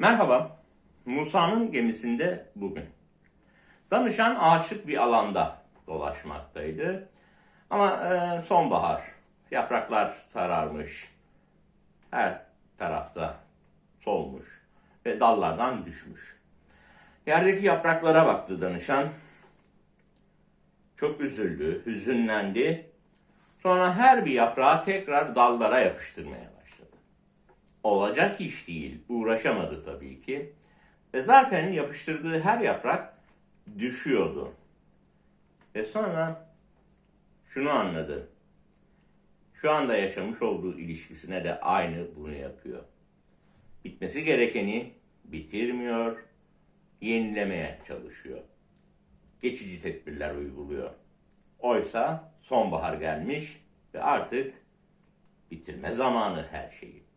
Merhaba, Musa'nın gemisinde bugün. Danışan ağaçlık bir alanda dolaşmaktaydı. Ama e, sonbahar, yapraklar sararmış, her tarafta solmuş ve dallardan düşmüş. Yerdeki yapraklara baktı danışan. Çok üzüldü, hüzünlendi. Sonra her bir yaprağı tekrar dallara yapıştırmaya başladı. Olacak iş değil, uğraşamadı tabii ki. Ve zaten yapıştırdığı her yaprak düşüyordu. Ve sonra şunu anladı. Şu anda yaşamış olduğu ilişkisine de aynı bunu yapıyor. Bitmesi gerekeni bitirmiyor, yenilemeye çalışıyor. Geçici tedbirler uyguluyor. Oysa sonbahar gelmiş ve artık bitirme zamanı her şeyi.